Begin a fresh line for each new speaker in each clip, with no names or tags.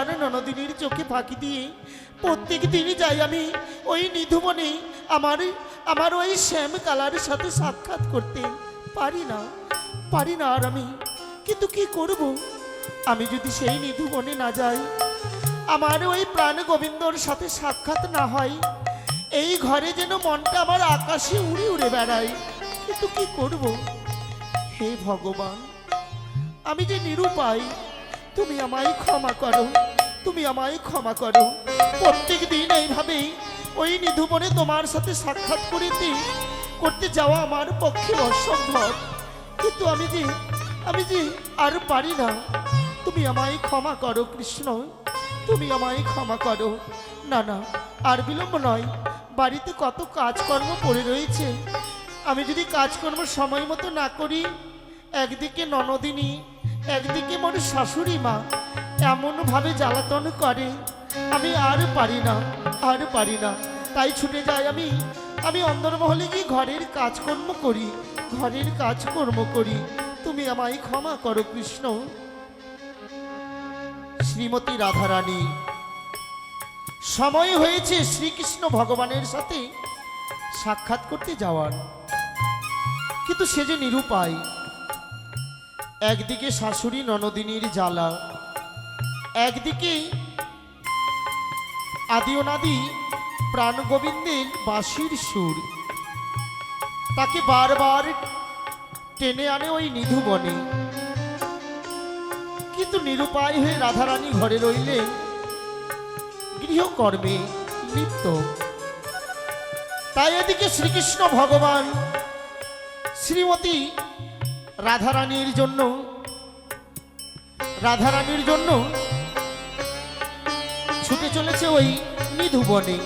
আর ননদিনীর চোখে ফাঁকি দিয়ে। প্রত্যেক দিনই যাই আমি ওই নিধুবনে আমার আমার ওই শ্যাম কালারের সাথে সাক্ষাৎ করতে। পারি না পারি না আর আমি। কিন্তু কি করব? আমি যদি সেই নিধুবনে না যাই, আমার ওই প্রাণ গোবিন্দর সাথে সাক্ষাৎ না হয়, এই ঘরে যেন মনটা আমার আকাশে উড়ে উড়ে বেড়ায়। কিন্তু কি করব? হে ভগবান, আমি যে নিরুপায় তুমি আমায় ক্ষমা করো, তুমি আমায় ক্ষমা করো। প্রত্যেক দিন এইভাবেই ওই নিধুবনে তোমার সাথে সাক্ষাৎ করিতে, করতে যাওয়া আমার পক্ষে অসম্ভব। কিন্তু আমি যে আমি যে আর পারি না, তুমি আমায় ক্ষমা করো, কৃষ্ণ। তুমি আমায় ক্ষমা করো। না না, আর বিলম্ব নয়। বাড়িতে কত কাজকর্ম পড়ে রয়েছে। আমি যদি কাজকর্ম সময় মতো না করি, একদিকে ননদিনী একদিকে মোর শাশুড়ি মা, এমনভাবে জ্বালাতন করে, আমি আর পারি না, আর পারি না। তাই ছুটে যাই আমি আমি অন্দরমহলে গিয়ে ঘরের কাজকর্ম করি, ঘরের কাজকর্ম করি। তুমি আমায় ক্ষমা করো কৃষ্ণ। শ্রীমতী রাধারানী, সময় হয়েছে শ্রীকৃষ্ণ ভগবানের সাথে সাক্ষাৎ করতে যাওয়ার। কিন্তু সে যে নিরুপায় একদিকে শাশুড়ি ননদিনীর জ্বালা, একদিকে আদি অনাদি প্রাণ গোবিন্দের বাঁশির সুর। তাকে বারবার টেনে আনে ওই নিধু বনে। কিন্তু নিরুপায় হয়ে রাধারানী ঘরে রইলেন গৃহকর্মে লিপ্ত। তাই এদিকে শ্রীকৃষ্ণ ভগবান শ্রীমতী রাধারানীর জন্য রাধারানীর জন্য ছুটে চলেছে ওই নিধুবনে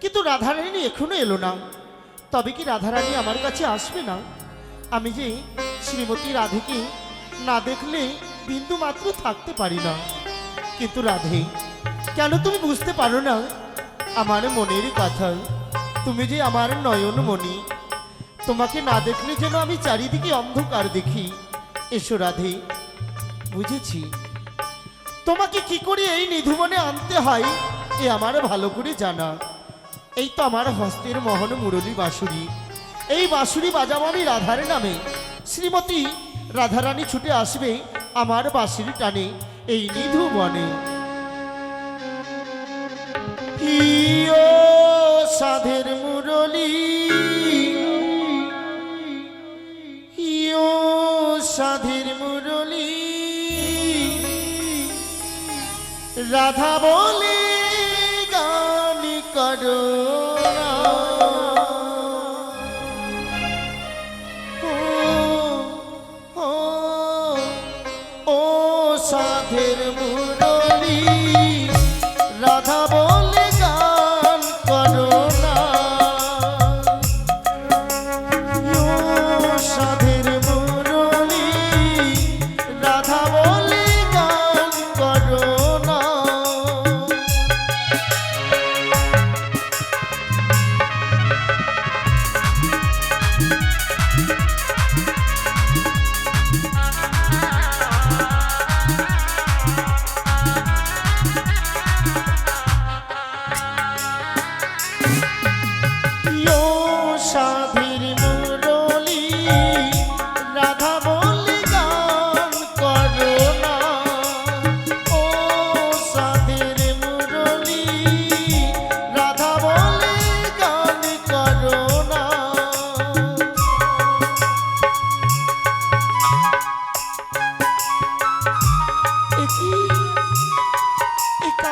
কিন্তু রাধারানী এখনও এলো না। তবে কি রাধারানী আমার কাছে আসবে না? আমি যে শ্রীমতী রাধেকে না দেখলে বিন্দু মাত্র থাকতে পারি না। কিন্তু রাধে, কেন তুমি বুঝতে পারো না? আমার মনের কথা। তুমি যে আমার নয়ন মণি। তোমাকে না দেখলে যেন আমি চারিদিকে অন্ধকার দেখি। এসো রাধে, বুঝেছি। তোমাকে কি করে এই নিধুবনে আনতে হয়, এ আমার ভালো করে জানা। এই তো আমার হস্তের মহন মুরলী বাঁশুরি। এই বাঁশুরি বাজাবো আমি রাধার নামে। শ্রীমতী রাধারানী ছুটে আসবে আমার বাঁশির টানে, এই নিধুবনে ইয়ো সাধের মুরলী সাধের মুরলী, রাধা বলে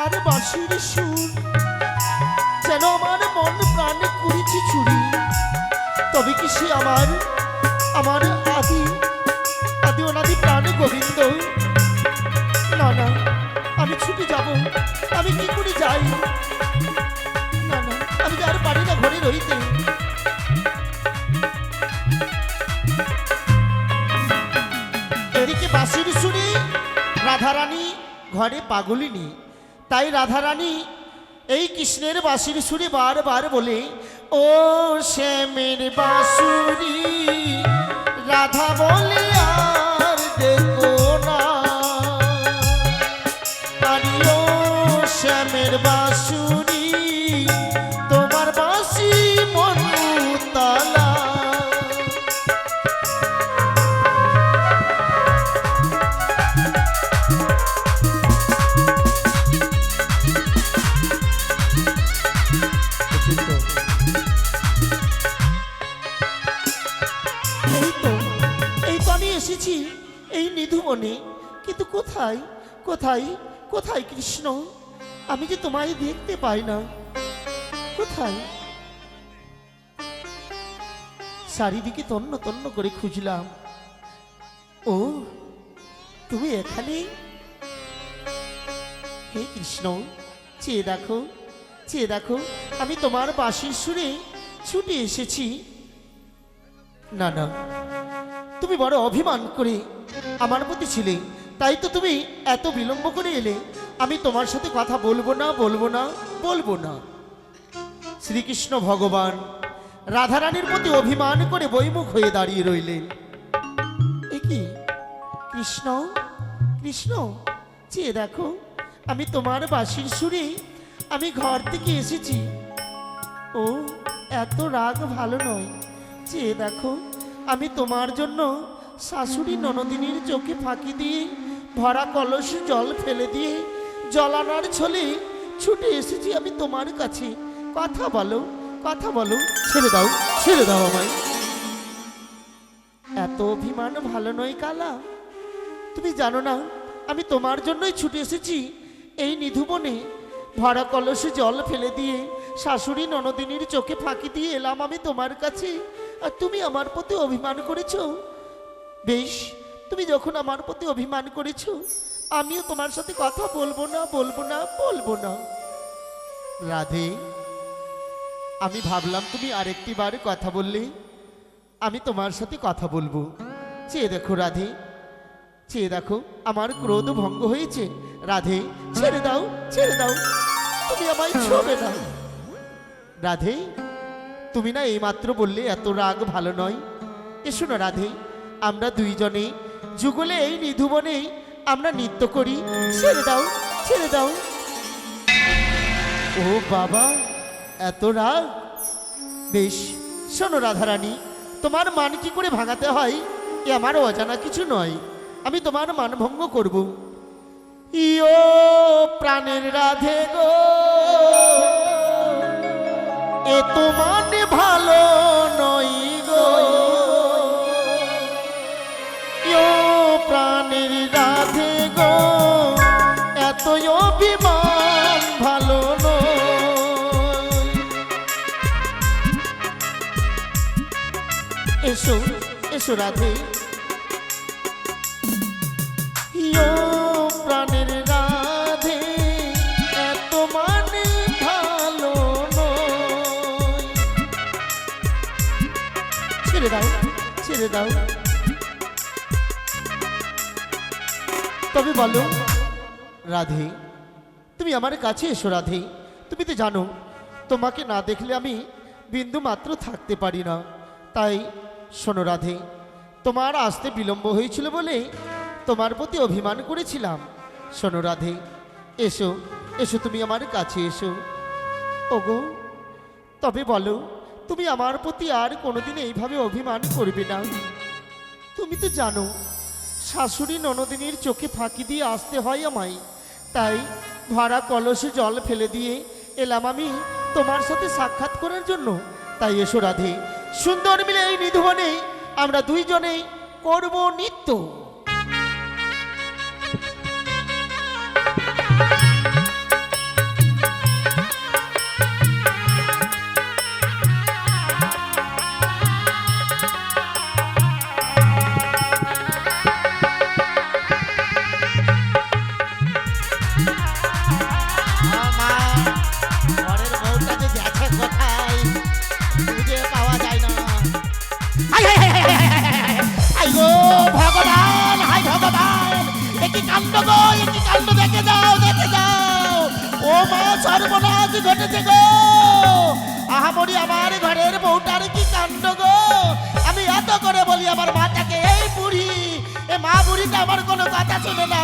তার বাঁশির সুর। যেন আমার মন প্রাণে করেছি চুরি তবে কি সে আমার আমার আদি আদি অনাদি প্রাণে গোবিন্দ? না না, আমি ছুটে যাব, আমি কি করে যাই? না না, আমি আর পারি না ঘরে রইতে। এদিকে বাসির শুনি রাধারানী ঘরে পাগলিনী তাই রাধারানী এই কৃষ্ণের বাঁশির সুরে বারবার বলে ও শ্যামের বাঁশুরি রাধা বলে কোথায়? কোথায় কৃষ্ণ? আমি যে তোমায় দেখতে পাই না। কোথায়? চারিদিকে তন্ন তন্ন করে খুঁজলাম। ও, তুমি এখানে? হে কৃষ্ণ, চেয়ে দেখো চেয়ে দেখো, আমি তোমার বাঁশির সুরে ছুটে এসেছি। না না, তুমি বড় অভিমান করে আমার প্রতি ছিলে। তাই তো তুমি এত বিলম্ব করে এলে। আমি তোমার সাথে কথা বলব না বলব না বলব না। শ্রীকৃষ্ণ ভগবান, রাধারানীর প্রতি অভিমান করে বৈমুখ হয়ে দাঁড়িয়ে রইলেন। এ কি? কৃষ্ণ? কৃষ্ণ? চেয়ে দেখো, আমি তোমার বাঁশির সুরে আমি ঘর থেকে এসেছি। ও, এত রাগ ভালো নয়। চেয়ে দেখো, আমি তোমার জন্য শাশুড়ি ননদিনীর চোখে ফাঁকি দিয়ে ভরা কলস জল ফেলে দিয়ে জলানার ছলে ছুটে এসেছি আমি তোমার কাছে। কথা বলো কথা বলো, ছেড়ে দাও ছেড়ে দাও আমায়। এত অভিমান ভালো নয় কালা। তুমি জানো না, আমি তোমার জন্যই ছুটে এসেছি এই নিধুবনে ভরা কলসে জল ফেলে দিয়ে শাশুড়ি ননদিনীর চোখে ফাঁকি দিয়ে এলাম আমি তোমার কাছে। আর তুমি আমার প্রতি অভিমান করেছ। বেশ তুমি যখন আমার প্রতি অভিমান করেছ, আমিও তোমার সাথে কথা বলব না বলব না বলব না। রাধে, আমি ভাবলাম তুমি আরেকটি বার কথা বললে, আমি তোমার সাথে কথা বলব। চেয়ে দেখো রাধে, চেয়ে দেখো, আমার ক্রোধ ভঙ্গ হয়েছে। রাধে, ছেড়ে দাও ছেড়ে দাও, তুমি আমায় ছোবে না। রাধে, তুমি না এইমাত্র বললে এত রাগ ভালো নয়। এসো না রাধে, আমরা দুইজনে যুগলে এই নিধুবনেই আমরা নৃত্য করি। ছেড়ে দাও ছেড়ে দাও। ও বাবা, এত রাগ। বেশ, শোনো রাধারানী, তোমার মান কি করে ভাঙাতে হয়? এ আমার অজানা কিছু নয়। আমি তোমার মান ভঙ্গ করব। ইও প্রাণের রাধে গো। এ তোমার ভালো। প্রাণের রাধে গো এত অভিমান ভালো এসো এসো রাধে। প্রাণের রাধে, এত মানে ভালো ছেড়ে দাও ছেড়ে দাও। তবে বলো, রাধে, তুমি আমার কাছে এসো রাধে। তুমি তো জানো, তোমাকে না দেখলে আমি বিন্দু মাত্র থাকতে পারি না। তাই শোনো রাধে, তোমার আসতে বিলম্ব হয়েছিল বলে তোমার প্রতি অভিমান করেছিলাম। শোনো রাধে, এসো এসো তুমি আমার কাছে এসো। ওগো, তবে বলো, তুমি আমার প্রতি আর কোনোদিন এইভাবে অভিমান করবে না। তুমি তো জানো শাশুড়ি ননদিনীর চোখে ফাঁকি দিয়ে আসতে হয় আমায়। তাই ভাড়া কলসে জল ফেলে দিয়ে এলাম আমি তোমার সাথে সাক্ষাৎ করার জন্য। তাই এসো রাধে। সুন্দর মিলে এই নিধুবনে আমরা দুইজনেই করব নিত্য। আহামরি আমার ঘরের বউটার কি কাণ্ড গো? আমি এত করে বলি আমার মাটাকে এই বুড়ি এ মা বুড়িটা আমার কোনো কথা শুনে না।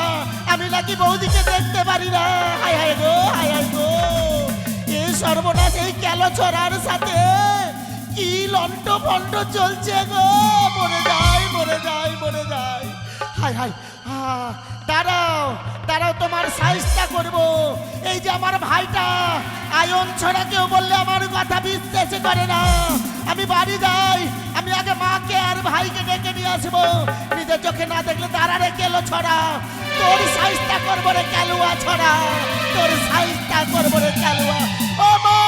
আমি নাকি বৌদিকে দেখতে পারি না। হাই হাই গো হাই হাই গো। এ সর্বনাশ এই কেলো ছড়ার সাথে কি লন্ড ভন্ড চলছে গো? মরে যায় মরে যায় মরে যায়। হাই হাই আহ, দাঁড়াও দাঁড়াও, তোমার সাইজটা করব। এই যে আমার ভাইটা, আয়ন ছড়া কেউ বললে আমার কথা বিশ্বাস করে না। আমি বাড়ি যাই, আমি আগে মাকে আর ভাইকে ডেকে নিয়ে আসব। নিজের চোখে না দেখলে দাঁড়া রে কেলো ছড়া। তোর সাইজটা করব রে ক্যালুয়া ছড়া। তোর সাইজটা করব রে ক্যালুয়া ও মা!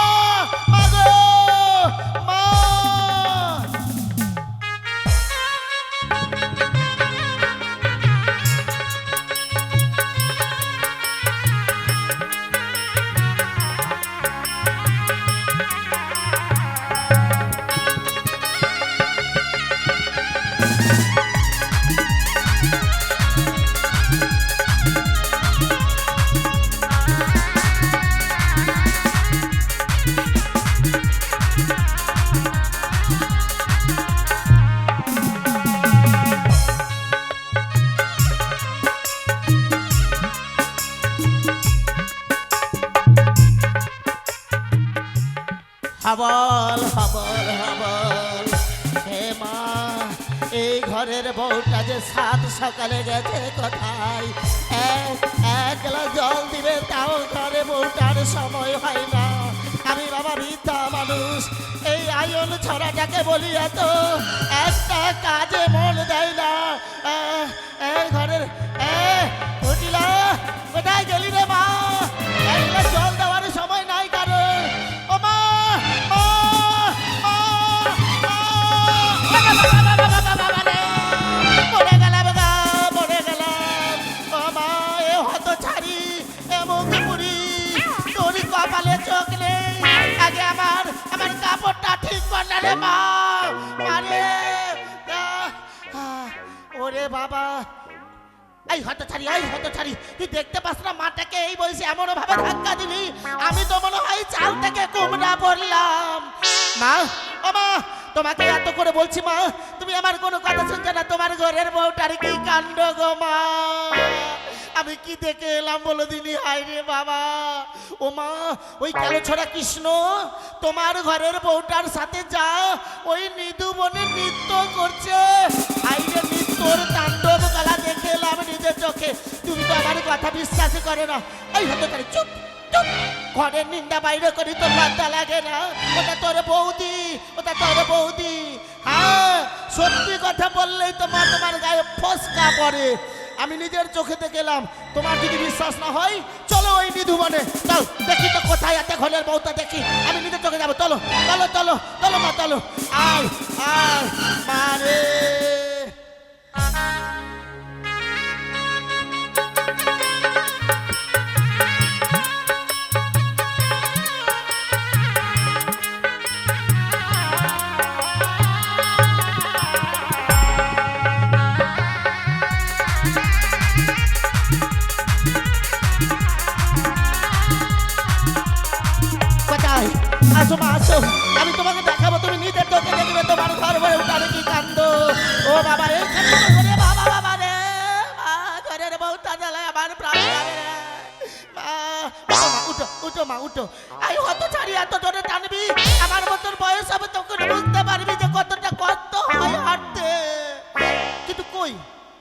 আমি মানুষ এই আয়ন ছড়াটাকে বলি এত একটা কাজে মন দেয় না। এই ঘরের ঠিক কর না রে মা আহ, ওরে বাবা। এই হত ছাড়ি এই হত ছাড়ি তুই দেখতে পাস না মাটাকে এই বয়সে এমন ভাবে ধাক্কা দিলি। আমি তো মনে হয় চাল থেকে কুমড়া পড়লাম। মা ও মা তোমাকে এত করে বলছি, মা, তুমি আমার কোনো কথা শুনছো না, তোমার ঘরের বউটার কি কাণ্ড গো, মা? আমি কি দেখে এলাম বলো দিনি হাই রে বাবা। ও মা, ওই কালো ছড়া কৃষ্ণ, তোমার ঘরের বউটার সাথে যা, ওই নিধু বনে নৃত্য করছে। হাই রে নৃত্যর তাণ্ডব গলা দেখে এলাম নিজের চোখে। তুমি তো আমার কথা বিশ্বাস করে না। এই হতে পারে, চুপ চুপ। ঘরের নিন্দা বাইরে করি, তোর লজ্জা লাগে না। ওটা তোর বৌদি, ওটা তোর বৌদি। হ্যাঁ সত্যি কথা বললেই তো মা তোমার গায়ে ফসকা পড়ে। আমি নিজের চোখে দেখলাম, তোমার যদি বিশ্বাস না হয়, চলো ওই নিধু মানে চল, দেখি তো কোথায় এত ঘরের বউটা, দেখি। আমি নিজের চোখে যাব। চলো চলো চলো চলো মা, চলো। আয় আয় মারে বাবা রে বাবা বাবা ধরে টানবি আমার মতন বয়স হবে তখন বুঝতে পারবি যে কতটা কষ্ট হয় কিন্তু কই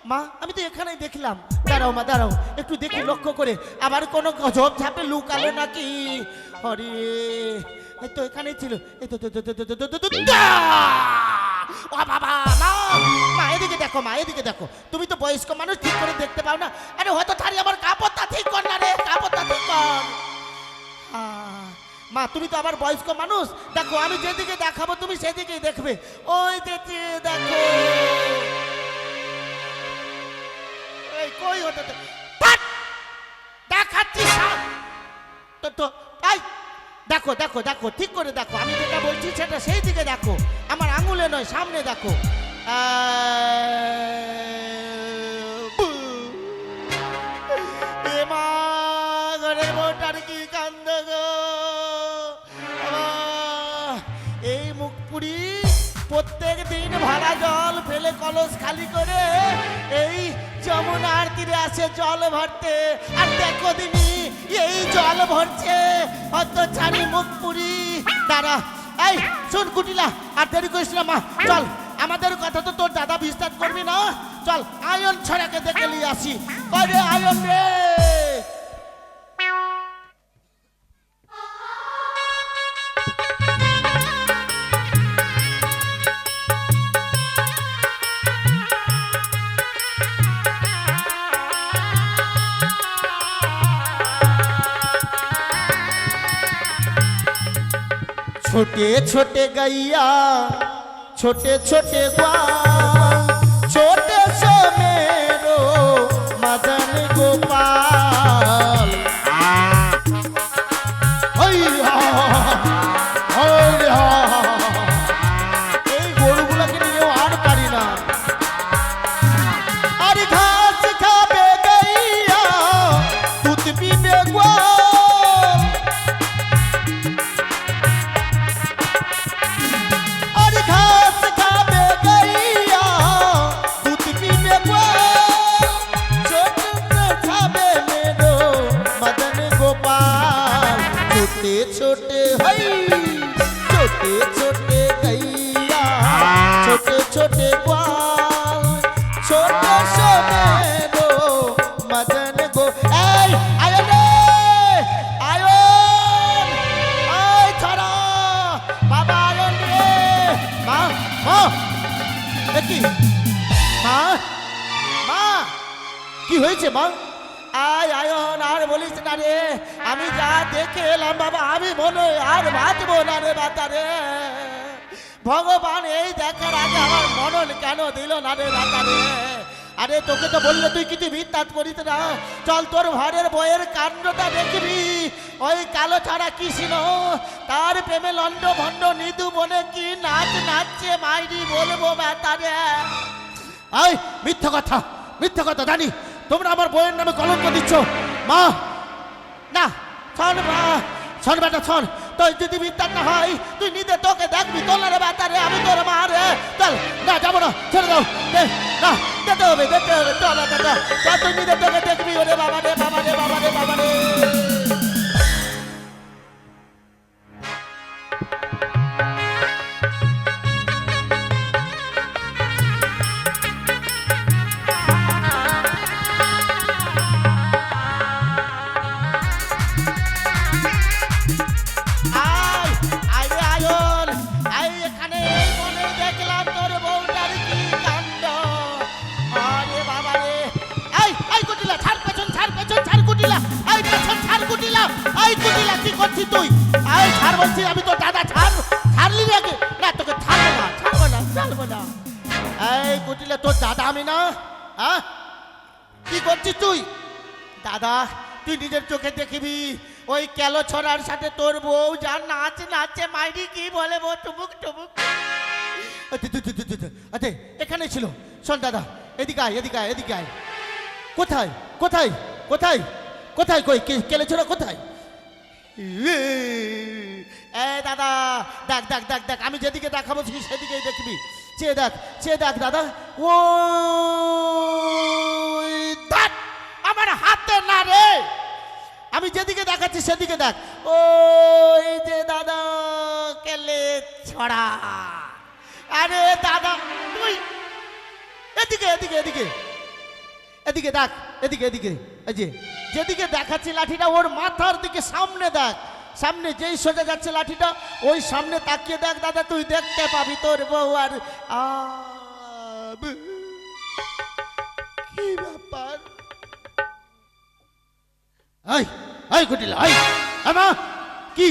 মা আমি তো এখানেই দেখলাম দাঁড়াও মা দাঁড়াও একটু দেখি লক্ষ্য করে আবার কোনো গজব ঝাপে লুকালো নাকি হরে এই তো এখানেই ছিল এই তো বাবা মা দেখো মা, এদিকে দেখো। তুমি তো বয়স্ক মানুষ, ঠিক করে দেখতে পাও না। আরে হয়তো থারি আমার কাপড়টা ঠিক কর না রে, কাপড়টা ঠিক কর। মা, তুমি তো আবার বয়স্ক মানুষ। দেখো, আমি যেদিকে দেখাবো, তুমি সেদিকেই দেখবে। ওই দেখে। এই কই পাট! দেখাচ্ছি। তো তো, এই, দেখো দেখো দেখো, ঠিক করে দেখো। আমি যেটা বলছি সেটা সেই দিকে দেখো। আমার আঙুলে নয়, সামনে দেখো। এই মুখপুরি প্রত্যেক দিন ভাড়া জল ফেলে কলস খালি করে এই যমুনার তীরে আসে জল ভরতে আর দেখো দিনি এই জল ভরছে, অত ছাড়ি মুখপুরি। দাঁড়া, এই শোন কুটিলা, আর দেরি করিস না মা, চল। আমাদের কথা তো তোর দাদা বিস্তার করবি না চল আয়ন ছড়াকে দেখে নিয়ে আসি কবে আয়ন রে छोटे छोटे गैया छोटे छोटे ग्वाल কি হয়েছে, মা? আয় আয়ন আর বলিস না রে। আমি যা দেখে এলাম, বাবা, আমি মনে আর বাঁচবো না রে বাতা রে। ভগবান এই দেখার আগে আমার মনন কেন দিল না রে বাতা রে? আরে, তোকে তো বললে তুই কিছু মিথ্যাত করিস না। চল, তোর ঘরের বইয়ের কাণ্ডটা দেখবি। ওই কালো ছাড়া কৃষ্ণ, তার প্রেমে লন্ড ভণ্ড নিদু মনে কি নাচ নাচছে মাইরি বলব বাতারে আই মিথ্যা কথা মিথ্যা কথা জানি তোমরা আমার বইয়ের নামে কলঙ্ক দিচ্ছ। মা! না শোন মা শোন বেটা শোন। তুই যদি মিথ্যা না হয় তুই নিজে তোকে দেখবি তোলারে বাতারে আমি তোর মা রে। চল না যাব না ছেড়ে দাও। না যেতে হবে যেতে হবে। চল, তুই নিজে তোকে দেখবি ওরে বাবা রে বাবা রে বাবা রে বাবা রে। এই কুটিলা তোর দাদা আমি না? হ্যাঁ? কি করছিস তুই? দাদা তুই নিজের চোখে দেখবি ওই কেলো ছড়ার সাথে তোর বউ যা নাচ নাচে মাইরি কি বলে বউ টুবুক টুবুক। আচ্ছা এখানে ছিল। শোন দাদা এদিকে আয় এদিকে আয় এদিকে আয়। কোথায়? কোথায়? কোথায়? কোথায় কই? কেলে ছোড়া কোথায়? এ দাদা দেখ দেখ দেখ দেখ আমি যেদিকে দেখাবো তুই সেদিকেই দেখবি। চেয়ে দেখ চেয়ে দেখ দাদা ও আমার হাতে না রে। আমি যেদিকে দেখাচ্ছি সেদিকে দেখ। ওই যে দাদা কেলে ছড়া। আরে দাদা, তুই এদিকে এদিকে এদিকে। এদিকে দেখ, এদিকে এদিকে। এই যে, যেদিকে দেখাচ্ছি লাঠিটা, ওর মাথার দিকে সামনে দেখ। সামনে যেই সোজা যাচ্ছে লাঠিটা, ওই সামনে তাকিয়ে দেখ দাদা, তুই দেখতে পাবি তোর বউ আর কি ব্যাপার? এই এই কুটিলা, এই আমা কি?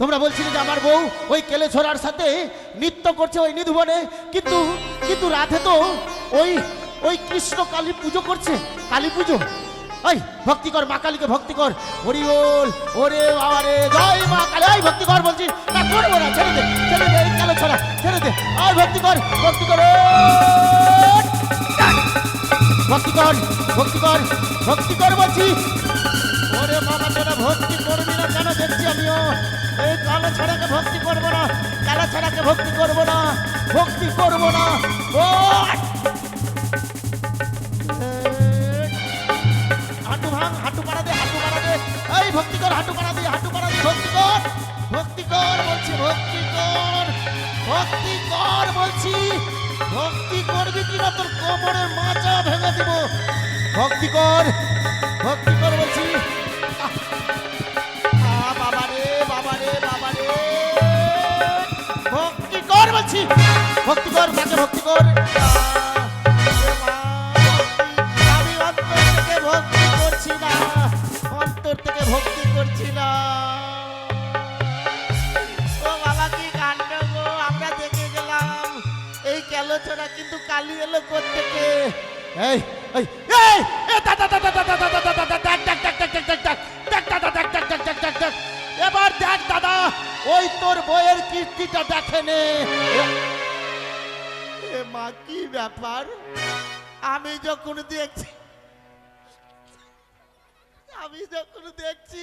তোমরা বলছিলে যে আমার বউ ওই কেলে ছোড়ার সাথে নৃত্য করছে ওই নিধুবনে, কিন্তু কিন্তু রাধে তো ওই ওই কৃষ্ণ কালী পুজো করছে, কালী পুজো? ওই ভক্তি কর, মা কালীকে ভক্তি কর। হরি বল, ওরে বাবা রে, জয় মা কালী। ওই ভক্তি কর বলছি। না করব না ছেড়ে দে ছেড়ে দে, এই কালো ছড়া, ছেড়ে দে। ওই ভক্তি কর ভক্তি কর ভক্তি কর ভক্তি কর ভক্তি কর বলছি। ওরে বাবা, তোরা ভক্তি করবি না কেন দেখছি আমিও? এই কালো ছড়াকে ভক্তি করব না, কালো ছড়াকে ভক্তি করব না, ভক্তি করব না। ও হাঁটু পাড়া দে হাঁটু পাড়া দে ভক্তি কর ভক্তি কর বলছি, ভক্তি কর ভক্তি কর বলছি, ভক্তি করবি কিনা তোর কোমরের মাচা ভেঙে দিব। ভক্তি কর ভক্তি কর বলছি। বাবা রে বাবা রে বাবা রে। ভক্তি কর বলছি, ভক্তি কর, মাকে ভক্তি কর। ডাক ডাক ডাক এবার দেখ দাদা ওই তোর বইয়ের কীর্তিটা দেখে নে এ মা কি ব্যাপার আমি যখন দেখছি আমি যখন দেখছি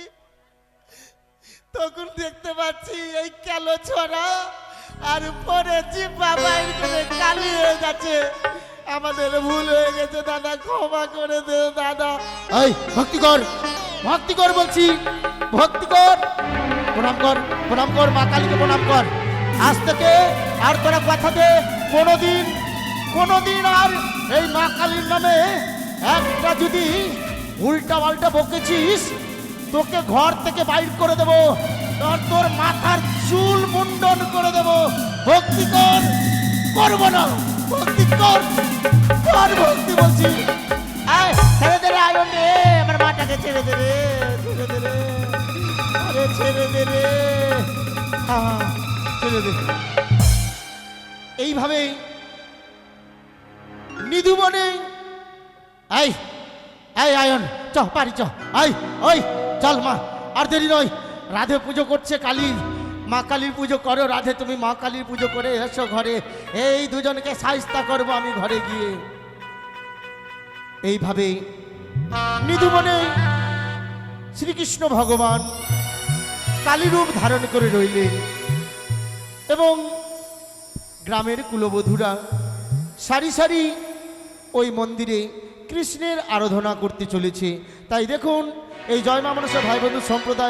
তখন দেখতে পাচ্ছি এই কালো ছড়া আর পরেছি বাবাই করে কালি হয়ে গেছে আমাদের ভুল হয়ে গেছে, দাদা, ক্ষমা করে দে, দাদা। এই, ভক্তি কর। বলছি। ভক্তি কর। প্রণাম কর প্রণাম কর, মা কালীকে প্রণাম কর। আজ থেকে আর তোরা কথা দে, কোনোদিন কোনোদিন আর এই মা কালীর নামে একটা যদি উল্টা পাল্টা বকেছিস, তোকে ঘর থেকে বাইর করে দেব। তোর মাথার চুল মুন্ডন করে দেব। ভক্তি কর করব না। ভক্তি কর কর ভক্তি বলছি। আয় ছেড়ে দে রে আয়ন রে, আমার মাটাকে ছেড়ে দে রে, ছেড়ে দে রে। আরে ছেড়ে দে রে। ছেড়ে দে। এইভাবেই নিধু আই আই আয়ন, চ পারি চ। আই ওই, চল মা, আর দেরি নয়। রাধে পুজো করছে কালী। মা কালীর পুজো করো রাধে, তুমি মা কালীর পুজো করে এসো ঘরে। এই দুজনকে সাহিস্তা করব আমি ঘরে গিয়ে। এইভাবে নিধু মনে শ্রীকৃষ্ণ ভগবান কালী রূপ ধারণ করে রইলেন এবং গ্রামের কুলবধূরা সারি সারি ওই মন্দিরে কৃষ্ণের আরাধনা করতে চলেছে। তাই দেখুন, এই জয় মা মনসা ভাই বন্ধু সম্প্রদায়ের